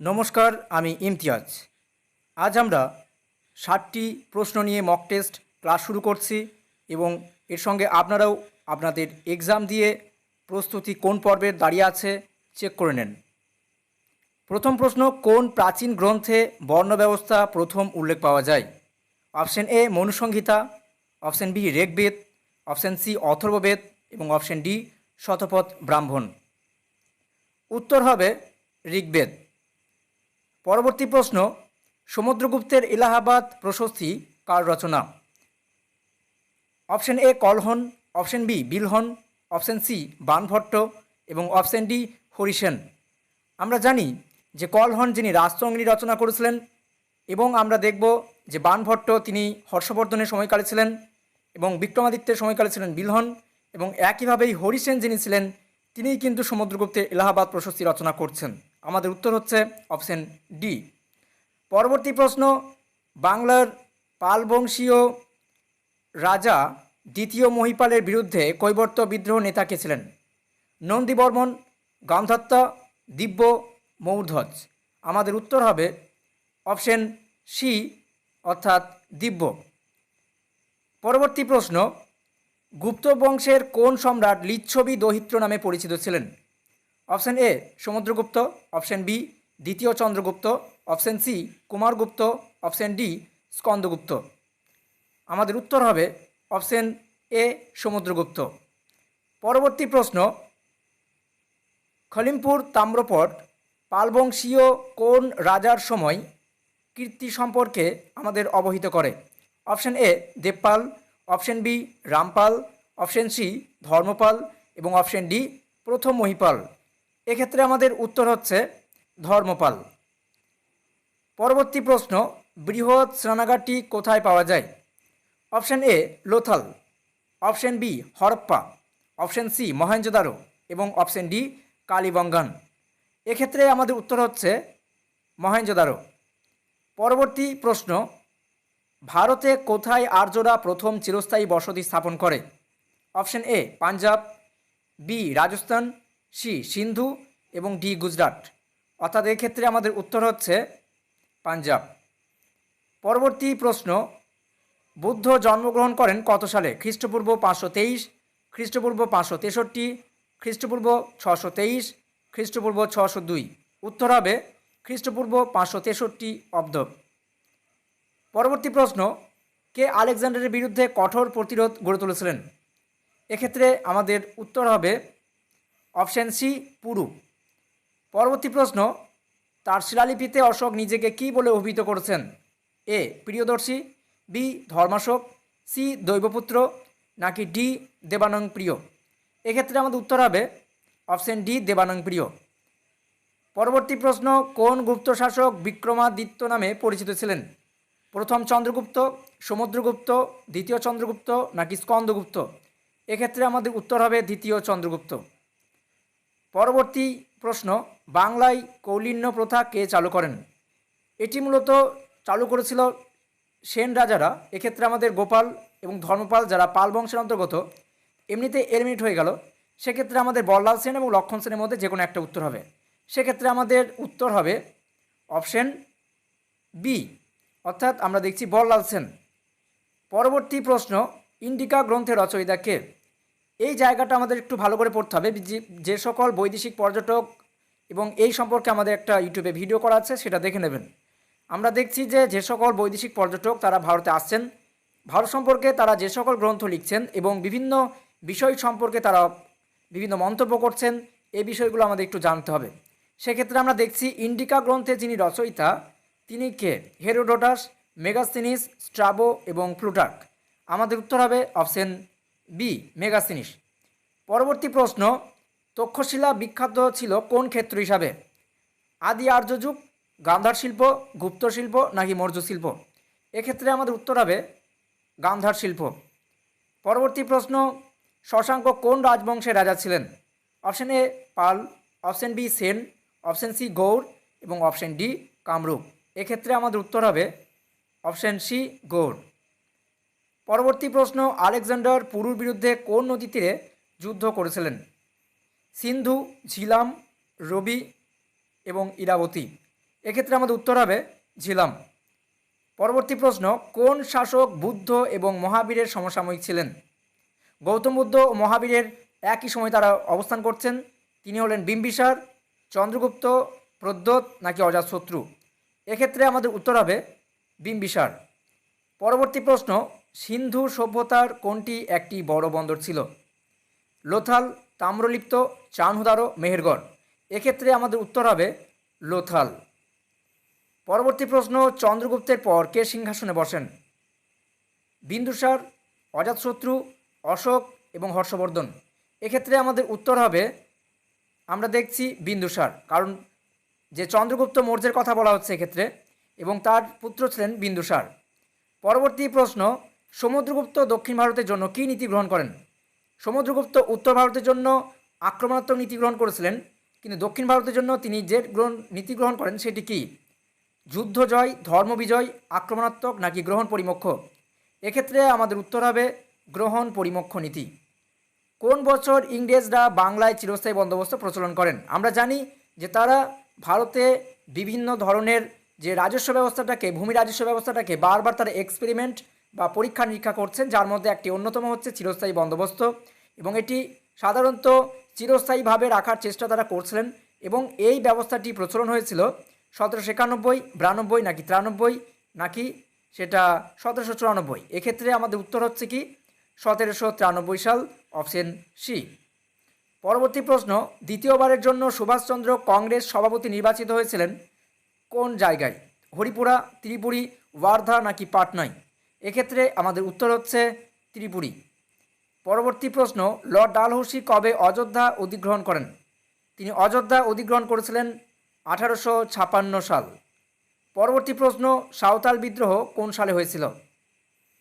নমস্কার, আমি ইমতিয়াজ। আজ আমরা ষাটটি প্রশ্ন নিয়ে মক টেস্ট ক্লাস শুরু করছি এবং এর সঙ্গে আপনারাও আপনাদের এক্সাম দিয়ে প্রস্তুতি কোন পর্বের দাঁড়িয়ে আছে চেক করে নেন। প্রথম প্রশ্ন, কোন প্রাচীন গ্রন্থে বর্ণ ব্যবস্থা প্রথম উল্লেখ পাওয়া যায়? Option A Manusamhita. Option B Rigveda. Option C Atharvaveda. এবং অপশন ডি শতপথ ব্রাহ্মণ। উত্তর হবে ঋগ্বেদ। পরবর্তী প্রশ্ন, সমুদ্রগুপ্তের এলাহাবাদ প্রশস্তি কার রচনা? Option A Kalhana option B Bilhana option C Banabhatta এবং অপশন ডি হরিসেন। আমরা জানি যে কলহন যিনি রাজতঙ্গিনী রচনা করেছিলেন এবং আমরা দেখব যে বানভট্ট তিনি হর্ষবর্ধনের সময়কালে ছিলেন এবং বিক্রমাদিত্যের সময়কালে ছিলেন বিলহন এবং একইভাবেই হরিসেন যিনি ছিলেন, তিনিই কিন্তু সমুদ্রগুপ্তের এলাহাবাদ প্রশস্তি রচনা করছেন। আমাদের উত্তর হচ্ছে অপশন ডি পরবর্তী প্রশ্ন, বাংলার পালবংশীয় রাজা দ্বিতীয় মহিপালের বিরুদ্ধে কৈবর্ত বিদ্রোহ নেতা কে ছিলেন? নন্দীবর্মন গান্ধাত্ত দিব্য, মৌর্ধজ। আমাদের উত্তর হবে অপশন সি অর্থাৎ দিব্য। পরবর্তী প্রশ্ন, গুপ্ত বংশের কোন সম্রাট লিচ্ছবি দহিত্র নামে পরিচিত ছিলেন? Option A Samudragupta, option B দ্বিতীয় Chandragupta, option C Kumaragupta, option D Skandagupta. আমাদের উত্তর হবে অপশন এ সমুদ্রগুপ্ত। পরবর্তী প্রশ্ন, খলিমপুর তাম্রপট পালবংশীয় কোন রাজার সময় কীর্তি সম্পর্কে আমাদের অবহিত করে? Option A Devapala, option B Rampala, option C Dharmapala এবং অপশন ডি প্রথম মহিপাল। এক্ষেত্রে আমাদের উত্তর হচ্ছে ধর্মপাল। পরবর্তী প্রশ্ন, বৃহৎ স্নানাগারটি কোথায় পাওয়া যায়? Option A, Lothal. Option B, Harappa. Option C Mohenjodaro এবং অপশন ডি, কালীবঙ্গান। এক্ষেত্রে আমাদের উত্তর হচ্ছে মহেঞ্জোদারো পরবর্তী প্রশ্ন, ভারতে কোথায় আর্যরা প্রথম চিরস্থায়ী বসতি স্থাপন করে? Option A, Punjab. B, Rajasthan. C, Sindhu এবং ডি, গুজরাট। অর্থাৎ এক্ষেত্রে আমাদের উত্তর হচ্ছে পাঞ্জাব। পরবর্তী প্রশ্ন, বুদ্ধ জন্মগ্রহণ করেন কত সালে? খ্রিস্টপূর্ব পাঁচশো তেইশ, খ্রিস্টপূর্ব পাঁচশো তেষট্টি, খ্রিস্টপূর্ব ছশো তেইশ, খ্রিস্টপূর্ব ছশো দুই। উত্তর হবে খ্রিস্টপূর্ব পাঁচশো তেষট্টি অব্দ। পরবর্তী প্রশ্ন, কে আলেকজান্ডারের বিরুদ্ধে কঠোর প্রতিরোধ গড়ে তুলেছিলেন? এক্ষেত্রে আমাদের উত্তর হবে অপশান সি, পুরু। পরবর্তী প্রশ্ন, তার শিলালিপিতে অশোক নিজেকে কী বলে অভিহিত করেছেন? A, Priyadarshi, B, Dharmashoka, C, Daivaputra, নাকি ডি দেবানং প্রিয় এক্ষেত্রে আমাদের উত্তর হবে অপশন ডি দেবানং প্রিয় পরবর্তী প্রশ্ন, কোন গুপ্ত শাসক বিক্রমাদিত্য নামে পরিচিত ছিলেন? প্রথম চন্দ্রগুপ্ত, সমুদ্রগুপ্ত, দ্বিতীয় চন্দ্রগুপ্ত, নাকি স্কন্দগুপ্ত? এক্ষেত্রে আমাদের উত্তর হবে দ্বিতীয় চন্দ্রগুপ্ত। পরবর্তী প্রশ্ন, বাংলায় কৌলিন্য প্রথা কে চালু করেন? এটি মূলত চালু করেছিল সেন রাজারা। এক্ষেত্রে আমাদের গোপাল এবং ধর্মপাল যারা পাল বংশের অন্তর্গত, এমনিতে এলিমিনেট হয়ে গেল। সেক্ষেত্রে আমাদের বল্লাল সেন এবং লক্ষণ সেনের মধ্যে যে কোনো একটা উত্তর হবে। সেক্ষেত্রে আমাদের উত্তর হবে অপশন বি, অর্থাৎ আমরা দেখছি বল্লাল সেন। পরবর্তী প্রশ্ন, ইন্ডিকা গ্রন্থের রচয়িতা কে? এই জায়গাটা আমাদের একটু ভালো করে পড়তে হবে। যে সকল বৈদেশিক পর্যটক এবং এই সম্পর্কে আমাদের একটা ইউটিউবে ভিডিও করা আছে, সেটা দেখে নেবেন। আমরা দেখছি যে যে সকল বৈদেশিক পর্যটক তারা ভারতে আসছেন, ভারত সম্পর্কে তারা যে সকল গ্রন্থ লিখছেন এবং বিভিন্ন বিষয় সম্পর্কে তারা বিভিন্ন মন্তব্য করছেন, এই বিষয়গুলো আমাদের একটু জানতে হবে। সেক্ষেত্রে আমরা দেখছি ইন্ডিকা গ্রন্থে যিনি রচয়িতা, তিনি কে? হেরোডোটাস মেগাসিনিস স্ট্রাবো এবং প্লুটার্ক। আমাদের উত্তর হবে অপশন বি মেগাসিনিস পরবর্তী প্রশ্ন, তক্ষশিলা বিখ্যাত ছিল কোন ক্ষেত্র হিসাবে? আদি আর্য যুগ, গান্ধার শিল্প, গুপ্ত শিল্প নাকি মৌর্য শিল্প? এক্ষেত্রে আমাদের উত্তর হবে গান্ধার শিল্প। পরবর্তী প্রশ্ন, শশাঙ্ক কোন রাজবংশের রাজা ছিলেন? Option A, Pala, option B, Sena, option C, Gauda এবং অপশন ডি, কামরূপ। এক্ষেত্রে আমাদের উত্তর হবে অপশন সি, গৌড়। পরবর্তী প্রশ্ন, আলেকজান্ডার পুরুর বিরুদ্ধে কোন নদী তীরে যুদ্ধ করেছিলেন? সিন্ধু, ঝিলাম, রবি এবং ইরাবতী। এক্ষেত্রে আমাদের উত্তর হবে ঝিলাম। পরবর্তী প্রশ্ন, কোন শাসক বুদ্ধ এবং মহাবীরের সমসাময়িক ছিলেন? গৌতম বুদ্ধ ও মহাবীরের একই সময় তারা অবস্থান করছেন। তিনি হলেন বিম্বিসার, চন্দ্রগুপ্ত প্রদ্যোৎ নাকি অজাতশত্রু? এক্ষেত্রে আমাদের উত্তর হবে বিম্বিসার। পরবর্তী প্রশ্ন সিন্ধু সভ্যতার কোনটি একটি বড় বন্দর ছিল। লোথাল, তাম্রলিপ্ত, চানহুদারো, মেহেরগড়। এক্ষেত্রে আমাদের উত্তর হবে লোথাল। পরবর্তী প্রশ্ন, চন্দ্রগুপ্তের পর কে সিংহাসনে বসেন? বিন্দুসার, অজাতশত্রু, অশোক এবং হর্ষবর্ধন। এক্ষেত্রে আমাদের উত্তর হবে, আমরা দেখছি বিন্দুসার, কারণ যে চন্দ্রগুপ্ত মৌর্যের কথা বলা হচ্ছে এক্ষেত্রে, এবং তার পুত্র ছিলেন বিন্দুসার। পরবর্তী প্রশ্ন সমুদ্রগুপ্ত দক্ষিণ ভারতের জন্য কী নীতি গ্রহণ করেন? সমুদ্রগুপ্ত উত্তর ভারতের জন্য আক্রমণাত্মক নীতি গ্রহণ করেছিলেন, কিন্তু দক্ষিণ ভারতের জন্য তিনি যে গ্রহণ, নীতি গ্রহণ করেন সেটি কী? যুদ্ধ জয়, ধর্ম বিজয়, আক্রমণাত্মক নাকি গ্রহণ পরিমক্ষ? এক্ষেত্রে আমাদের উত্তর হবে গ্রহণ পরিমক্ষ নীতি। কোন বছর ইংরেজরা বাংলায় চিরস্থায়ী বন্দোবস্ত প্রচলন করেন? আমরা জানি যে তারা ভারতে বিভিন্ন ধরনের যে রাজস্ব ব্যবস্থাটাকে, ভূমি রাজস্ব ব্যবস্থাটাকে বারবার তারা এক্সপেরিমেন্ট বা পরীক্ষা নিরীক্ষা করছেন, যার মধ্যে একটি অন্যতম হচ্ছে চিরস্থায়ী বন্দোবস্ত এবং এটি সাধারণত চিরস্থায়ীভাবে রাখার চেষ্টা তারা করছিলেন এবং এই ব্যবস্থাটি প্রচলন হয়েছিল সতেরোশো একানব্বই, বিরানব্বই নাকি তিরানব্বই নাকি সেটা সতেরোশো চুরানব্বই। এক্ষেত্রে আমাদের উত্তর হচ্ছে কি? সতেরোশো তিরানব্বই সাল, অপশন সি। পরবর্তী প্রশ্ন, দ্বিতীয়বারের জন্য সুভাষচন্দ্র কংগ্রেস সভাপতি নির্বাচিত হয়েছিলেন কোন জায়গায়? হরিপুরা, ত্রিপুরী, ওয়ার্ধা নাকি পাটনায়? এক্ষেত্রে আমাদের উত্তর হচ্ছে ত্রিপুরী। পরবর্তী প্রশ্ন, লর্ড ডালহৌসি কবে অযোধ্যা অধিগ্রহণ করেন? তিনি অযোধ্যা অধিগ্রহণ করেছিলেন আঠারোশো ছাপান্ন সাল। পরবর্তী প্রশ্ন, সাঁওতাল বিদ্রোহ কোন সালে হয়েছিল?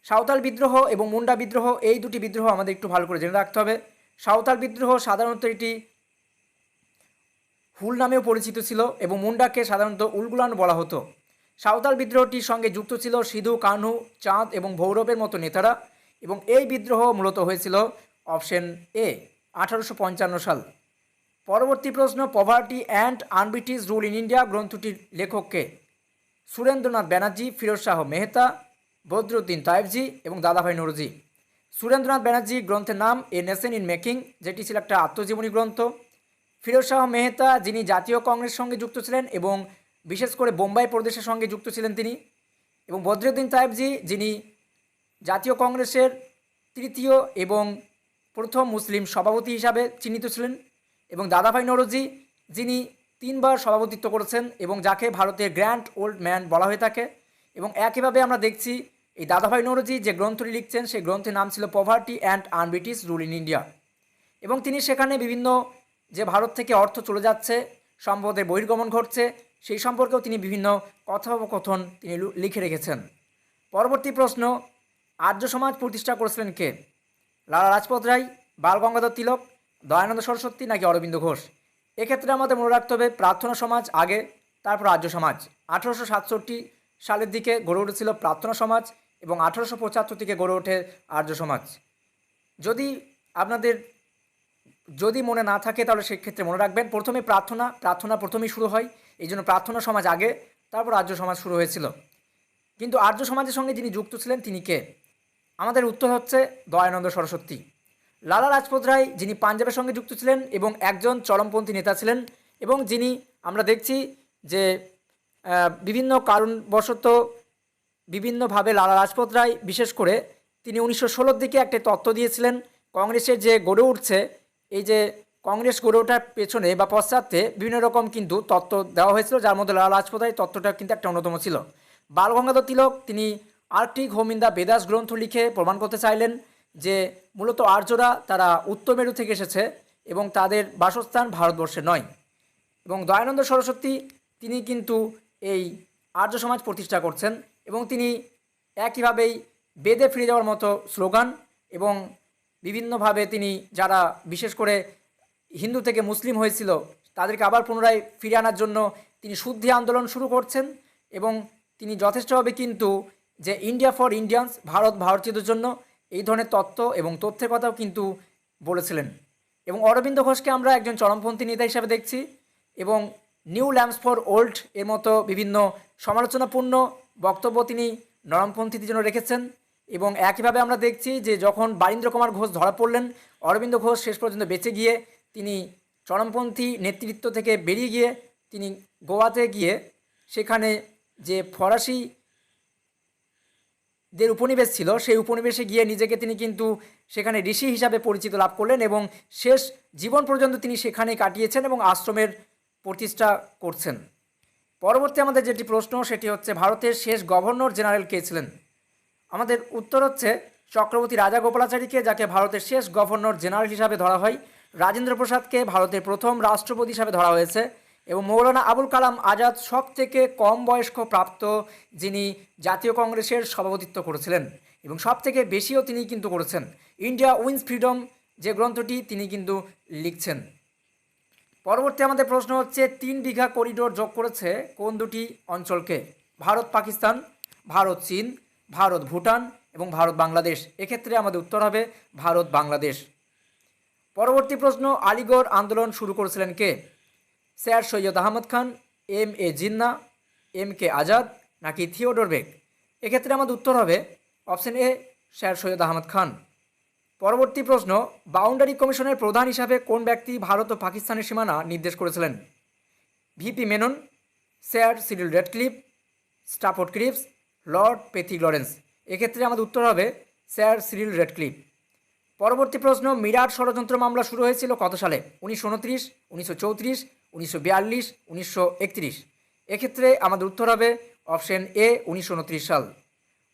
সাঁওতাল বিদ্রোহ এবং মুন্ডা বিদ্রোহ, এই দুটি বিদ্রোহ আমাদের একটু ভালো করে জেনে রাখতে হবে। সাঁওতাল বিদ্রোহ সাধারণত এটি হুল নামেও পরিচিত ছিল এবং মুন্ডাকে সাধারণত উলগুলান বলা হতো। সাঁওতাল বিদ্রোহটির সঙ্গে যুক্ত ছিল সিধু, কানহু, চাঁদ এবং ভৌরবের মতো নেতারা এবং এই বিদ্রোহ মূলত হয়েছিল অপশন এ, আঠারোশো পঞ্চান্ন সাল। পরবর্তী প্রশ্ন poverty and unBritish rule in India গ্রন্থটির লেখককে সুরেন্দ্রনাথ ব্যানার্জি, ফিরোজ শাহ মেহতা, বদরুদ্দিন তায়েবজি এবং দাদাভাই নরজি। সুরেন্দ্রনাথ ব্যানার্জি গ্রন্থের নাম এ নেশন ইন মেকিং যেটি ছিল একটা আত্মজীবনী গ্রন্থ। ফিরোজ শাহ মেহতা, যিনি জাতীয় কংগ্রেসের সঙ্গে যুক্ত ছিলেন এবং বিশেষ করে বোম্বাই প্রদেশের সঙ্গে যুক্ত ছিলেন তিনি এবং বদরুদ্দিন তায়েবজি যিনি জাতীয় কংগ্রেসের তৃতীয় এবং প্রথম মুসলিম সভাপতি হিসাবে চিহ্নিত ছিলেন এবং দাদাভাই নরজি, যিনি তিনবার সভাপতিত্ব করেছেন এবং যাকে ভারতের গ্র্যান্ড ওল্ড ম্যান বলা হয়ে থাকে এবং একইভাবে আমরা দেখছি এই দাদাভাই নরজি যে গ্রন্থটি লিখছেন, সেই গ্রন্থের নাম ছিল poverty and unBritish rule in India এবং তিনি সেখানে বিভিন্ন যে ভারত থেকে অর্থ চলে যাচ্ছে, সম্পদের বহির্গমন ঘটছে সেই সম্পর্কেও তিনি বিভিন্ন কথোপকথন তিনি লিখে রেখেছেন। পরবর্তী প্রশ্ন, আর্য সমাজ প্রতিষ্ঠা করেছিলেন কে? লালা রাজপথ রায়, বাল গঙ্গাধর তিলক, দয়ানন্দ সরস্বতী নাকি অরবিন্দ ঘোষ? এক্ষেত্রে আমাদের মনে রাখতে হবে, প্রার্থনা সমাজ আগে, তারপর আর্য সমাজ। আঠেরোশো সাতষট্টি সালের দিকে গড়ে উঠেছিল প্রার্থনা সমাজ এবং আঠেরোশো পঁচাত্তর থেকে গড়ে ওঠে আর্য সমাজ। যদি আপনাদের, যদি মনে না থাকে তাহলে সেক্ষেত্রে মনে রাখবেন, প্রথমে প্রার্থনা প্রার্থনা প্রথমেই শুরু হয়। এই জন্য প্রার্থনা সমাজ আগে, তারপর আর্য সমাজ শুরু হয়েছিল। কিন্তু আর্য সমাজের সঙ্গে যিনি যুক্ত ছিলেন, তিনি কে? আমাদের উত্তর হচ্ছে দয়ানন্দ সরস্বতী। লালা রাজপত রায় যিনি পাঞ্জাবের সঙ্গে যুক্ত ছিলেন এবং একজন চরমপন্থী নেতা ছিলেন এবং যিনি আমরা দেখছি যে বিভিন্ন কারণবশত বিভিন্নভাবে লালা রাজপত রায়, বিশেষ করে তিনি উনিশশো ষোলোর দিকে একটি তত্ত্ব দিয়েছিলেন, কংগ্রেসের যে গড়ে উঠছে, এই যে কংগ্রেস গড়ে ওঠার পেছনে বা পশ্চাতে বিভিন্ন রকম কিন্তু তত্ত্ব দেওয়া হয়েছিল, যার মধ্যে লালা রাজপত রায় তত্ত্বটা কিন্তু একটা অন্যতম ছিল। বাল গঙ্গাধর তিলক, তিনি arctic home in the Vedas গ্রন্থ লিখে প্রমাণ করতে চাইলেন যে মূলত আর্যরা তারা উত্তর মেরু থেকে এসেছে এবং তাদের বাসস্থান ভারতবর্ষে নয়। এবং দয়ানন্দ সরস্বতী, তিনি কিন্তু এই আর্য সমাজ প্রতিষ্ঠা করছেন এবং তিনি একইভাবেই বেদে ফিরে যাওয়ার মতো স্লোগান এবং বিভিন্নভাবে তিনি যারা বিশেষ করে হিন্দু থেকে মুসলিম হয়েছিল, তাদেরকে আবার পুনরায় ফিরে আনার জন্য তিনি শুদ্ধি আন্দোলন শুরু করছেন এবং তিনি যথেষ্টভাবে কিন্তু যে ইন্ডিয়া ফর ইন্ডিয়ানস ভারত ভারতীয়দের জন্য এই ধরনের তত্ত্ব এবং তথ্যের কথাও কিন্তু বলেছিলেন। এবং অরবিন্দ ঘোষকে আমরা একজন চরমপন্থী নেতা হিসাবে দেখছি এবং নিউ ল্যাম্পস ফর ওল্ড এর মতো বিভিন্ন সমালোচনাপূর্ণ বক্তব্য তিনি নরমপন্থীদের জন্য রেখেছেন এবং একইভাবে আমরা দেখছি যে যখন বারীন্দ্র কুমার ঘোষ ধরা পড়লেন, অরবিন্দ ঘোষ শেষ পর্যন্ত বেঁচে গিয়ে তিনি চরমপন্থী নেতৃত্ব থেকে বেরিয়ে গিয়ে তিনি গোয়াতে গিয়ে সেখানে যে ফরাসি দের উপনিবেশ ছিল, সেই উপনিবেশে গিয়ে নিজেকে তিনি কিন্তু সেখানে ঋষি হিসাবে পরিচিত লাভ করলেন এবং শেষ জীবন পর্যন্ত তিনি সেখানে কাটিয়েছেন এবং আশ্রমের প্রতিষ্ঠা করছেন। পরবর্তী আমাদের যেটি প্রশ্ন, সেটি হচ্ছে ভারতের শেষ গভর্নর জেনারেল কে ছিলেন? আমাদের উত্তর হচ্ছে চক্রবর্তী রাজা গোপালাচারীকে, যাকে ভারতের শেষ গভর্নর জেনারেল হিসাবে ধরা হয়। রাজেন্দ্র প্রসাদকে ভারতের প্রথম রাষ্ট্রপতি হিসাবে ধরা হয়েছে এবং মৌলানা আবুল কালাম আজাদ সব থেকে কম বয়স্ক প্রাপ্ত যিনি জাতীয় কংগ্রেসের সভাপতিত্ব করেছিলেন এবং সব থেকে বেশিও তিনি কিন্তু করেছেন। ইন্ডিয়া উইন্স ফ্রিডম যে গ্রন্থটি তিনি কিন্তু লিখছেন। পরবর্তী আমাদের প্রশ্ন হচ্ছে, তিন বিঘা করিডোর যোগ করেছে কোন দুটি অঞ্চলকে? ভারত, পাকিস্তান, ভারত, চীন, ভারত, ভুটান এবং ভারত, বাংলাদেশ। এক্ষেত্রে আমাদের উত্তর হবে ভারত, বাংলাদেশ। পরবর্তী প্রশ্ন, আলিগড় আন্দোলন শুরু করেছিলেন কে? Sir Syed Ahmad Khan, M A Jinnah, M K Azad নাকি থিওডোর বেগ? এক্ষেত্রে আমাদের উত্তর হবে option A, sir Syed Ahmad Khan. পরবর্তী প্রশ্ন, বাউন্ডারি কমিশনের প্রধান হিসাবে কোন ব্যক্তি ভারত ও পাকিস্তানের সীমানা নির্দেশ করেছিলেন? VP Menon, sir Cyril Radcliffe, Stafford Cripps, lord Pethick Lawrence. এক্ষেত্রে আমাদের উত্তর হবে স্যার সিরিল রেডক্লিফ। পরবর্তী প্রশ্ন, মিরাট ষড়যন্ত্র মামলা শুরু হয়েছিল কত সালে? উনিশশো উনত্রিশ, উনিশশো চৌত্রিশ, উনিশশো বিয়াল্লিশ, উনিশশো একত্রিশ। এক্ষেত্রে আমাদের উত্তর হবে অপশন এ, উনিশশো উনত্রিশ সাল।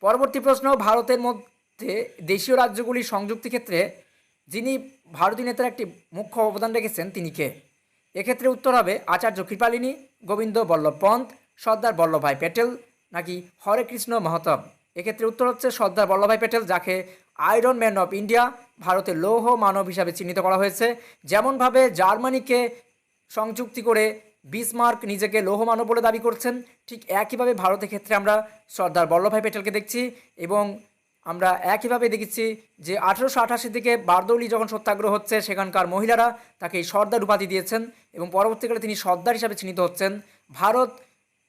পরবর্তী প্রশ্ন, ভারতের মধ্যে দেশীয় রাজ্যগুলির সংযুক্তি ক্ষেত্রে যিনি ভারতীয় নেতার একটি মুখ্য অবদান রেখেছেন, তিনি কে? এক্ষেত্রে উত্তর হবে আচার্য কৃপালিনী, গোবিন্দ বল্লভ পন্থ, সর্দার বল্লভভাই প্যাটেল, নাকি হরে কৃষ্ণ মহতাব এক্ষেত্রে উত্তর হচ্ছে সর্দার বল্লভভাই প্যাটেল, যাকে আয়রন ম্যান অফ ইন্ডিয়া ভারতের লৌহ মানব হিসাবে চিহ্নিত করা হয়েছে। যেমনভাবে জার্মানিকে সংযুক্তি করে বিসমার্ক নিজেকে লৌহ মানব বলে দাবি করছেন, ঠিক একইভাবে ভারতের ক্ষেত্রে আমরা সর্দার বল্লভভাই প্যাটেলকে দেখছি এবং আমরা একইভাবে দেখেছি যে আঠেরোশো আঠাশি থেকে বারদৌলি যখন সত্যাগ্রহ হচ্ছে, সেখানকার মহিলারা তাকে সর্দার উপাধি দিয়েছেন এবং পরবর্তীকালে তিনি সর্দার হিসাবে চিহ্নিত হচ্ছেন। ভারত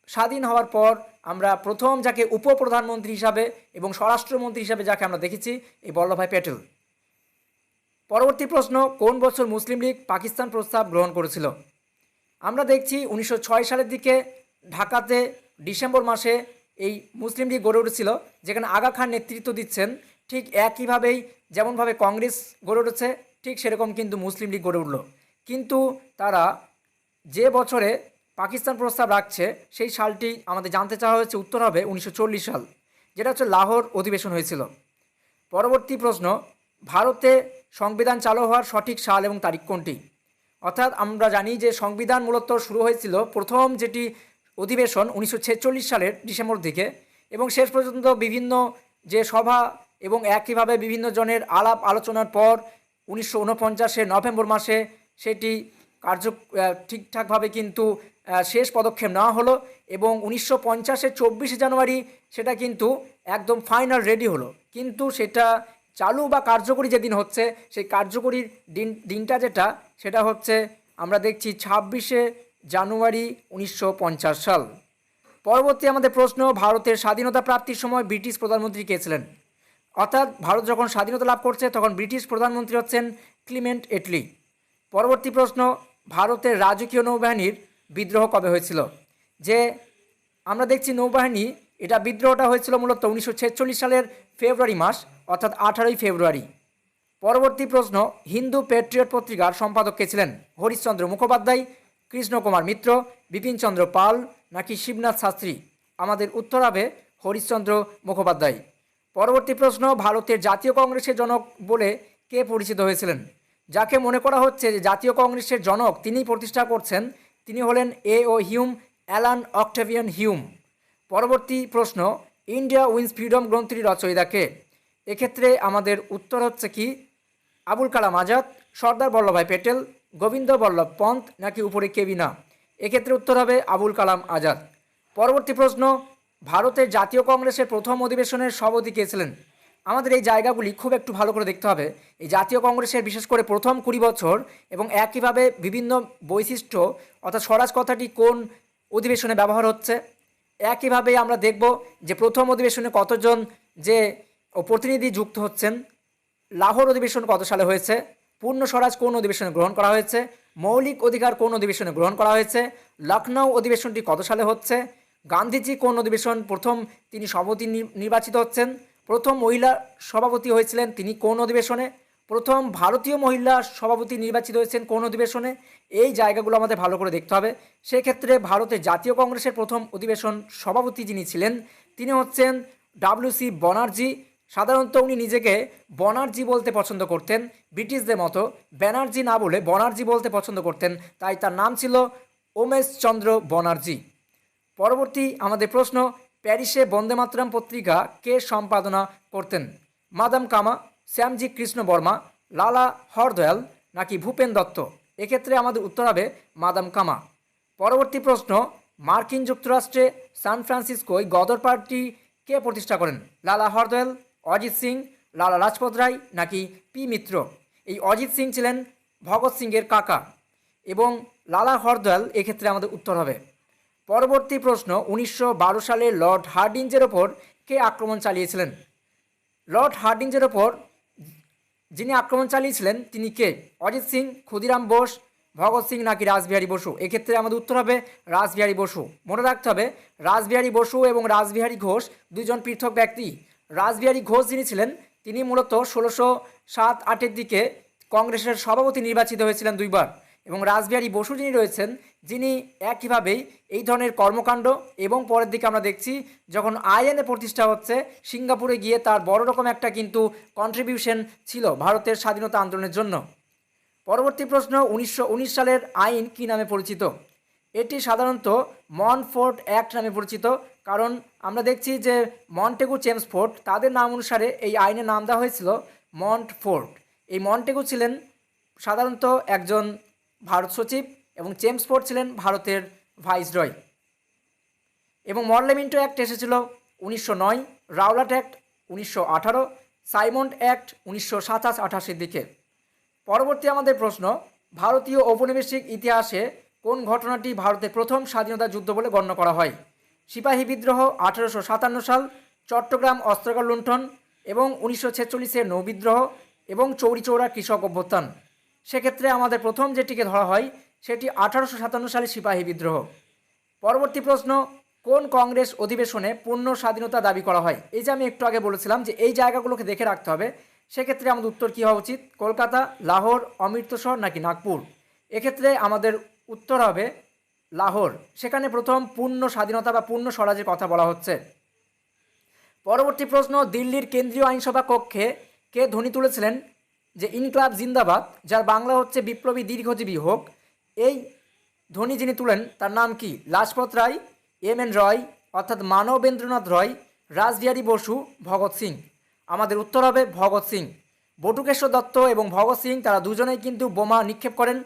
স্বাধীন হওয়ার পর আমরা প্রথম যাকে উপপ্রধানমন্ত্রী হিসাবে এবং স্বরাষ্ট্রমন্ত্রী হিসাবে যাকে আমরা দেখেছি, এই বল্লভভাই প্যাটেল। পরবর্তী প্রশ্ন, কোন বছর মুসলিম লীগ পাকিস্তান প্রস্তাব গ্রহণ করেছিল? আমরা দেখছি উনিশশো ছয় সালের দিকে ঢাকাতে ডিসেম্বর মাসে এই মুসলিম লীগ গড়ে উঠেছিল, যেখানে আগা খান নেতৃত্ব দিচ্ছেন। ঠিক একইভাবেই যেমনভাবে কংগ্রেস গড়ে উঠেছে, ঠিক সেরকম কিন্তু মুসলিম লীগ গড়ে উঠল। কিন্তু তারা যে বছরে পাকিস্তান প্রস্তাব রাখছে, সেই সালটি আমাদের জানতে চাওয়া হয়েছে উত্তর হবে উনিশশো চল্লিশ সাল, যেটা হচ্ছে লাহোর অধিবেশন হয়েছিল। পরবর্তী প্রশ্ন, ভারতে সংবিধান চালু হওয়ার সঠিক সাল এবং তারিখ কোনটি? অর্থাৎ আমরা জানি যে সংবিধান মূলত শুরু হয়েছিল প্রথম যেটি অধিবেশন উনিশশো ছেচল্লিশ সালের ডিসেম্বর দিকে এবং শেষ পর্যন্ত বিভিন্ন যে সভা এবং একইভাবে বিভিন্ন জনের আলাপ আলোচনার পর উনিশশো নভেম্বর মাসে সেটি কার্য ঠিকঠাকভাবে কিন্তু শেষ পদক্ষেপ নেওয়া হলো এবং উনিশশো পঞ্চাশের চব্বিশে জানুয়ারি সেটা কিন্তু একদম ফাইনাল রেডি হলো। কিন্তু সেটা চালু বা কার্যকরী যেদিন হচ্ছে, সেই কার্যকরীর দিন, দিনটা যেটা, সেটা হচ্ছে আমরা দেখছি ছাব্বিশে জানুয়ারি উনিশশো পঞ্চাশ সাল। পরবর্তী আমাদের প্রশ্ন, ভারতের স্বাধীনতা প্রাপ্তির সময় ব্রিটিশ প্রধানমন্ত্রী কে ছিলেন? অর্থাৎ ভারত যখন স্বাধীনতা লাভ করছে, তখন ব্রিটিশ প্রধানমন্ত্রী হচ্ছেন ক্লিমেন্ট এটলি। পরবর্তী প্রশ্ন, ভারতের রাজকীয় নৌবাহিনীর বিদ্রোহ কবে হয়েছিল? যে আমরা দেখছি নৌবাহিনী, এটা বিদ্রোহটা হয়েছিল মূলত উনিশশো ছেচল্লিশ সালের ফেব্রুয়ারি মাস, অর্থাৎ আঠারোই ফেব্রুয়ারি। পরবর্তী প্রশ্ন, হিন্দু প্যাট্রিয়ট পত্রিকার সম্পাদক কে ছিলেন? হরিশ্চন্দ্র মুখোপাধ্যায়, কৃষ্ণকুমার মিত্র, বিপিনচন্দ্র পাল নাকি শিবনাথ শাস্ত্রী? আমাদের উত্তর হবে হরিশ্চন্দ্র মুখোপাধ্যায়। পরবর্তী প্রশ্ন, ভারতের জাতীয় কংগ্রেসের জনক বলে কে পরিচিত হয়েছিলেন? যাকে মনে করা হচ্ছে যে জাতীয় কংগ্রেসের জনক তিনিই প্রতিষ্ঠা করছেন তিনি হলেন A O Hume, Allan Octavian Hume. পরবর্তী প্রশ্ন, ইন্ডিয়া উইন্স ফ্রিডম গ্রন্থটির রচয়িতাকে। এক্ষেত্রে আমাদের উত্তর হচ্ছে কি? আবুল কালাম আজাদ, সর্দার বল্লভভাই প্যাটেল গোবিন্দ বল্লভ পন্থ নাকি উপরে কেবিনা এক্ষেত্রে উত্তর হবে আবুল কালাম আজাদ। পরবর্তী প্রশ্ন, ভারতের জাতীয় কংগ্রেসের প্রথম অধিবেশনের সভাপতি কে ছিলেন? আমাদের এই জায়গাগুলি খুব একটু ভালো করে দেখতে হবে। এই জাতীয় কংগ্রেসের বিশেষ করে প্রথম কুড়ি বছর এবং একইভাবে বিভিন্ন বৈশিষ্ট্য অর্থাৎ স্বরাজ কথাটি কোন অধিবেশনে ব্যবহার হচ্ছে, একইভাবে আমরা দেখব যে প্রথম অধিবেশনে কতজন যে প্রতিনিধি যুক্ত হচ্ছেন, লাহোর অধিবেশন কত সালে হয়েছে, পূর্ণ স্বরাজ কোন অধিবেশনে গ্রহণ করা হয়েছে, মৌলিক অধিকার কোন অধিবেশনে গ্রহণ করা হয়েছে লখনৌ অধিবেশনটি কত সালে হচ্ছে, গান্ধীজি কোন অধিবেশন প্রথম তিনি সভাপতি নির্বাচিত হচ্ছেন প্রথম মহিলা সভাপতি হয়েছিলেন তিনি কোন অধিবেশনে? প্রথম ভারতীয় মহিলা সভাপতি নির্বাচিত হয়েছেন কোন অধিবেশনে? এই জায়গাগুলো আমাদের ভালো করে দেখতে হবে। সেক্ষেত্রে ভারতের জাতীয় কংগ্রেসের প্রথম অধিবেশন সভাপতি যিনি ছিলেন, তিনি হচ্ছেন ডাব্লিউসি বনার্জি। সাধারণত উনি নিজেকে বনার্জি বলতে পছন্দ করতেন, ব্রিটিশদের মতো। ব্যানার্জি না বলে বনার্জি বলতে পছন্দ করতেন, তাই তার নাম ছিল ওমেশ চন্দ্র বনার্জি। পরবর্তী আমাদের প্রশ্ন প্যারিসে বন্দে মাতরম পত্রিকা কে সম্পাদনা করতেন? মাদাম কামা, শ্যামজি কৃষ্ণ বর্মা, লালা হরদয়াল নাকি ভূপেন দত্ত? এক্ষেত্রে আমাদের উত্তর হবে মাদাম কামা। পরবর্তী প্রশ্ন, মার্কিন যুক্তরাষ্ট্রে সান ফ্রান্সিসকোয় গদর পার্টি কে প্রতিষ্ঠা করেন? লালা হরদয়াল, অজিত সিং, লালা লাজপত রায় নাকি পি মিত্র? এই অজিত সিং ছিলেন ভগৎ সিংয়ের কাকা এবং লালা হরদয়াল এক্ষেত্রে আমাদের উত্তর হবে পরবর্তী প্রশ্ন, উনিশশো বারো সালে লর্ড হার্ডিঞ্জের ওপর কে আক্রমণ চালিয়েছিলেন? লর্ড হার্ডিঞ্জের ওপর যিনি আক্রমণ চালিয়েছিলেন, তিনি কে? অজিত সিং, ক্ষুদিরাম বোস, ভগৎ সিং নাকি রাসবিহারী বসু? এক্ষেত্রে আমাদের উত্তর হবে রাসবিহারী বসু। মনে রাখতে হবে, রাসবিহারী বসু এবং রাসবিহারী ঘোষ দুজন পৃথক ব্যক্তি। রাসবিহারী ঘোষ যিনি ছিলেন, তিনি মূলত ষোলোশো সাত আটের দিকে কংগ্রেসের সভাপতি নির্বাচিত হয়েছিলেন দুইবার। এবং রাসবিহারী বসু যিনি রয়েছেন, যিনি একইভাবেই এই ধরনের কর্মকাণ্ড এবং পরের দিকে আমরা দেখছি যখন আইএনএ প্রতিষ্ঠা হচ্ছে, সিঙ্গাপুরে গিয়ে তার বড় রকম একটা কিন্তু কন্ট্রিবিউশন ছিল ভারতের স্বাধীনতা আন্দোলনের জন্য। পরবর্তী প্রশ্ন, উনিশশো উনিশ সালের আইন কি নামে পরিচিত? এটি সাধারণত মনফোর্ড অ্যাক্ট নামে পরিচিত, কারণ আমরা দেখছি যে মন্টেগু চেমসফোর্ড তাদের নাম অনুসারে এই আইনের নাম দেওয়া হয়েছিল মন্টফোর্ড এই মন্টেগু ছিলেন সাধারণত একজন ভারত সচিব এবং চেমসফোর্ড ছিলেন ভারতের ভাইসরয়। এবং মর্লেমিন্টো অ্যাক্ট এসেছিল উনিশশো নয়, রাওলাট অ্যাক্ট উনিশশো আঠারো, সাইমন্ড অ্যাক্ট উনিশশো সাতাশ, আঠাশের দিকে। পরবর্তী আমাদের প্রশ্ন, ভারতীয় ঔপনিবেশিক ইতিহাসে কোন ঘটনাটি ভারতের প্রথম স্বাধীনতা যুদ্ধ বলে গণ্য করা হয়? সিপাহী বিদ্রোহ আঠারোশো সাতান্ন সাল, চট্টগ্রাম অস্ত্রগার লুণ্ঠন এবং উনিশশো ছেচল্লিশের নৌবিদ্রোহ এবং চৌরিচৌরা কৃষক অভ্যুত্থান। সেক্ষেত্রে আমাদের প্রথম যেটিকে ধরা হয়, সেটি আঠারোশো সাতান্ন সালে সিপাহী বিদ্রোহ। পরবর্তী প্রশ্ন, কোন কংগ্রেস অধিবেশনে পূর্ণ স্বাধীনতা দাবি করা হয়? এই যে আমি একটু আগে বলেছিলাম যে এই জায়গাগুলোকে দেখে রাখতে হবে, সেক্ষেত্রে আমাদের উত্তর কী হওয়া উচিত? কলকাতা, লাহোর, অমৃতসর নাকি নাগপুর? এক্ষেত্রে আমাদের উত্তর হবে লাহোর। সেখানে প্রথম পূর্ণ স্বাধীনতা বা পূর্ণ স্বরাজের কথা বলা হচ্ছে। পরবর্তী প্রশ্ন, দিল্লির কেন্দ্রীয় আইনসভা কক্ষে কে ধ্বনি তুলেছিলেন? যে ইনকলাব জিন্দাবাদ, যার বাংলা হচ্ছে বিপ্লবী দীর্ঘজীবী হোক, এই ধ্বনি যিনি তুলেন, তার নাম কি? লাজপত রায়, এম এন রয়, অর্থাৎ মানবেন্দ্রনাথ রয়, রাসবিহারী বসু, ভগৎ সিং। আমাদের উত্তর হবে ভগৎ সিং। বটুকেশ্বর দত্ত এবং ভগৎ সিং, তারা দুজনেই কিন্তু বোমা নিক্ষেপ করেন।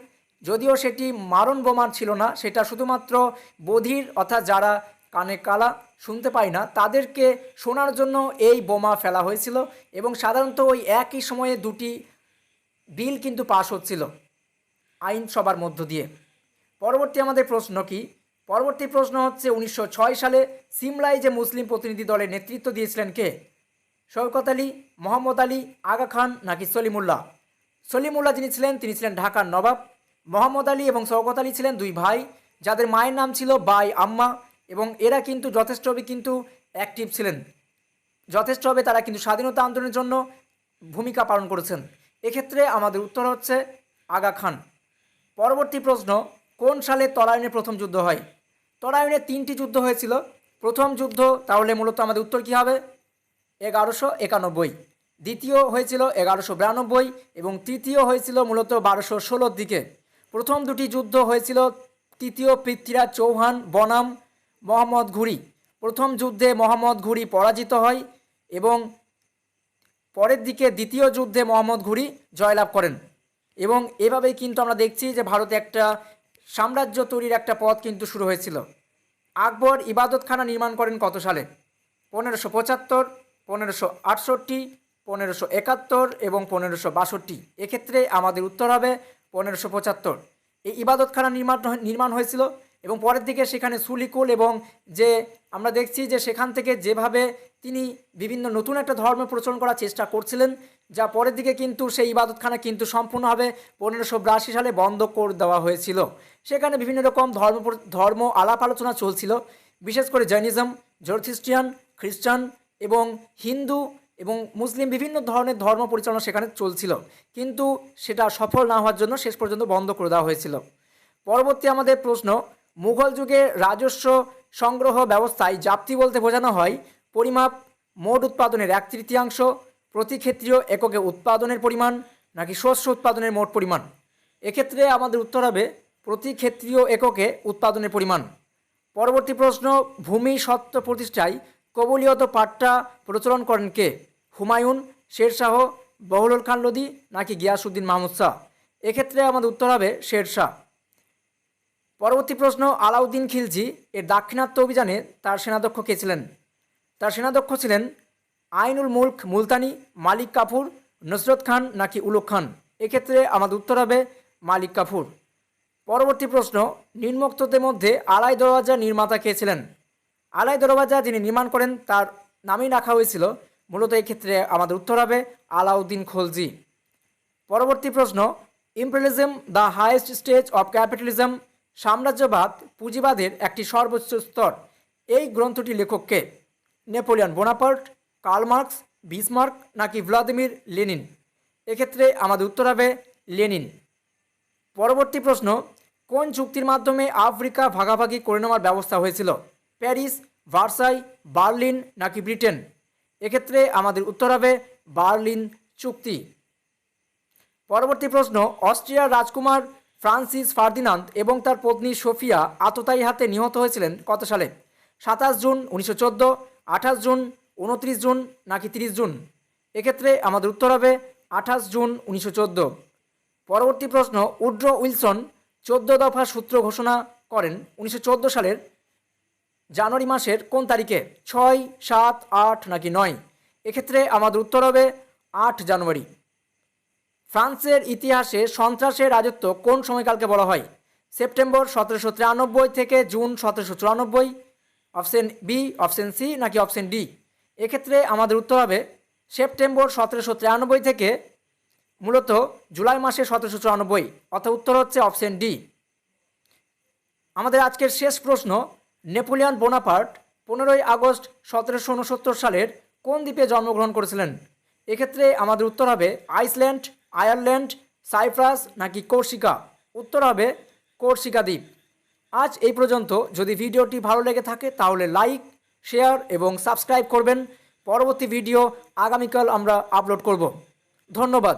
যদিও সেটি মারণ বোমা ছিল না, সেটা শুধুমাত্র বধির, অর্থাৎ যারা কানে কালা শুনতে পায় না, তাদেরকে শোনার জন্য এই বোমা ফেলা হয়েছিল এবং সাধারণত ওই একই সময়ে দুটি বিল কিন্তু পাশ হচ্ছিল আইনসভার মধ্য দিয়ে। পরবর্তী আমাদের প্রশ্ন কি? পরবর্তী প্রশ্ন হচ্ছে, উনিশশো ছয় সালে সিমলায় যে মুসলিম প্রতিনিধি দলের নেতৃত্ব দিয়েছিলেন কে? শওকত আলী, মোহাম্মদ আলী, আগা খান নাকি সলিমুল্লাহ? সলিমুল্লাহ যিনি ছিলেন, তিনি ছিলেন ঢাকার নবাব। মোহাম্মদ আলী এবং শওকত আলী ছিলেন দুই ভাই, যাদের মায়ের নাম ছিল বাই আম্মা এবং এরা কিন্তু যথেষ্টভাবে কিন্তু অ্যাক্টিভ ছিলেন। যথেষ্টভাবে তারা কিন্তু স্বাধীনতা আন্দোলনের জন্য ভূমিকা পালন করেছেন। এক্ষেত্রে আমাদের উত্তর হচ্ছে আগা খান। পরবর্তী প্রশ্ন, কোন সালে তরাইনের প্রথম যুদ্ধ হয়? তরাইনে তিনটি যুদ্ধ হয়েছিল। প্রথম যুদ্ধ তাহলে মূলত আমাদের উত্তর কী হবে? এগারোশো একানব্বই। দ্বিতীয় হয়েছিল এগারোশো বিরানব্বই এবং তৃতীয় হয়েছিল মূলত বারোশো ষোলোর দিকে। প্রথম দুটি যুদ্ধ হয়েছিল তৃতীয় পৃথ্বীরাজ চৌহান, বনাম, মোহাম্মদ ঘুরি। প্রথম যুদ্ধে মোহাম্মদ ঘুরি পরাজিত হয় এবং পরের দিকে দ্বিতীয় যুদ্ধে মোহাম্মদ ঘুরি জয়লাভ করেন। এবং এভাবেই কিন্তু আমরা দেখছি যে ভারতে একটা সাম্রাজ্য তৈরির একটা পথ কিন্তু শুরু হয়েছিল। আকবর ইবাদতখানা নির্মাণ করেন কত সালে? পনেরোশো পঁচাত্তর, পনেরোশো আটষট্টি, পনেরোশো একাত্তর এবং পনেরোশো বাষট্টি। এক্ষেত্রে আমাদের উত্তর হবে পনেরোশো পঁচাত্তর। এই ইবাদতখানা নির্মাণ নির্মাণ হয়েছিল এবং পরের দিকে সেখানে সুলিকুল এবং যে আমরা দেখছি যে সেখান থেকে যেভাবে তিনি বিভিন্ন নতুন একটা ধর্ম প্রচলন করার চেষ্টা করছিলেন, যা পরের দিকে কিন্তু সেই ইবাদতখানা কিন্তু সম্পূর্ণভাবে পনেরোশো বিরাশি সালে বন্ধ করে দেওয়া হয়েছিল। সেখানে বিভিন্ন রকম ধর্ম ধর্ম আলাপ আলোচনা চলছিল। বিশেষ করে জৈনিজম, জোরথিস্টিয়ান, খ্রিস্টান এবং হিন্দু এবং মুসলিম বিভিন্ন ধরনের ধর্ম পরিচালনা সেখানে চলছিল। কিন্তু সেটা সফল না হওয়ার জন্য শেষ পর্যন্ত বন্ধ করে দেওয়া হয়েছিল। পরবর্তী আমাদের প্রশ্ন মুঘল যুগে রাজস্ব সংগ্রহ ব্যবস্থায় জাপ্তি বলতে বোঝানো হয়। পরিমাপ, মোট উৎপাদনের এক তৃতীয়াংশ প্রতি ক্ষেত্রীয় এককে উৎপাদনের পরিমাণ, নাকি শস্য উৎপাদনের মোট পরিমাণ। এক্ষেত্রে আমাদের উত্তর হবে প্রতি ক্ষেত্রীয় এককে উৎপাদনের পরিমাণ। পরবর্তী প্রশ্ন, ভূমি সত্ত্ব প্রতিষ্ঠায় কবলিয়ত পাট্টা প্রচলন করেন কে? হুমায়ুন, শেরশাহ বহরুল খান লোদি নাকি গিয়াসুদ্দিন মাহমুদ শাহ? এক্ষেত্রে আমাদের উত্তর হবে, শেরশাহ। পরবর্তী প্রশ্ন, আলাউদ্দিন খিলজি এর দাক্ষিণাত্য অভিযানে তার সেনাধ্যক্ষ কে ছিলেন? তার সেনাধ্যক্ষ ছিলেন আইনুল মুলক মুলতানি, মালিক কাপুর নসরত খান নাকি উলুক খান? এক্ষেত্রে আমাদের উত্তর হবে মালিক কাপুর পরবর্তী প্রশ্ন নিম্নোক্তদের মধ্যে আলাই দরওয়াজা নির্মাতা কে ছিলেন? আলাই দরওয়াজা যিনি নির্মাণ করেন, তার নামেই রাখা হয়েছিল। মূলত এই ক্ষেত্রে আমাদের উত্তর হবে আলাউদ্দিন খলজি। পরবর্তী প্রশ্ন, imperialism the highest stage of capitalism সাম্রাজ্যবাদ পুঁজিবাদের একটি সর্বোচ্চ স্তর। এই গ্রন্থটি লেখককে Napoleon Bonaparte Karl Marx Bismarck নাকি ভ্লাদিমির লেনিন? এক্ষেত্রে আমাদের উত্তর হবে লেনিন। পরবর্তী প্রশ্ন, কোন চুক্তির মাধ্যমে আফ্রিকা ভাগাভাগি করে নেওয়ার ব্যবস্থা হয়েছিল? প্যারিস, ভার্সাই, বার্লিন নাকি ব্রিটেন? এক্ষেত্রে আমাদের উত্তর হবে বার্লিন চুক্তি। পরবর্তী প্রশ্ন, অস্ট্রিয়ার রাজকুমার ফ্রান্সিস ফার্দিনান্দ এবং তার পত্নী সোফিয়া আততায়ী হাতে নিহত হয়েছিলেন কত সালে? সাতাশ জুন উনিশশো চোদ্দ, আঠাশ জুন উনত্রিশ জুন, নাকি তিরিশ জুন? এক্ষেত্রে আমাদের উত্তর হবে আঠাশ জুন উনিশশো চোদ্দ। পরবর্তী প্রশ্ন, উড্রো উইলসন চোদ্দ দফা সূত্র ঘোষণা করেন উনিশশো চোদ্দ সালের জানুয়ারি মাসের কোন তারিখে? ছয়, সাত, আট, নাকি নয়? এক্ষেত্রে আমাদের উত্তর হবে আট জানুয়ারি। ফ্রান্সের ইতিহাসে সন্ত্রাসের রাজত্ব কোন সময়কালকে বলা হয়? সেপ্টেম্বর সতেরোশো তিরানব্বই থেকে জুন সতেরোশো চুরানব্বই। অপশন বি, অপশন সি নাকি অপশন ডি? এক্ষেত্রে আমাদের উত্তর হবে সেপ্টেম্বর সতেরোশো তিরানব্বই থেকে মূলত জুলাই মাসে সতেরোশো চুরানব্বই। অর্থাৎ উত্তর হচ্ছে অপশন ডি। আমাদের আজকের শেষ প্রশ্ন, নেপোলিয়ান বোনাপার্ট পনেরোই আগস্ট সতেরোশো উনসত্তর সালের কোন দ্বীপে জন্মগ্রহণ করেছিলেন? এক্ষেত্রে আমাদের উত্তর হবে আইসল্যান্ড আয়ারল্যান্ড, সাইপ্রাস নাকি কোর্সিকা? উত্তর হবে কোর্সিকা দ্বীপ। আজ এই পর্যন্ত। যদি ভিডিওটি ভালো লেগে থাকে তাহলে লাইক, শেয়ার এবং সাবস্ক্রাইব করবেন। পরবর্তী ভিডিও আগামীকাল আমরা আপলোড করব। ধন্যবাদ।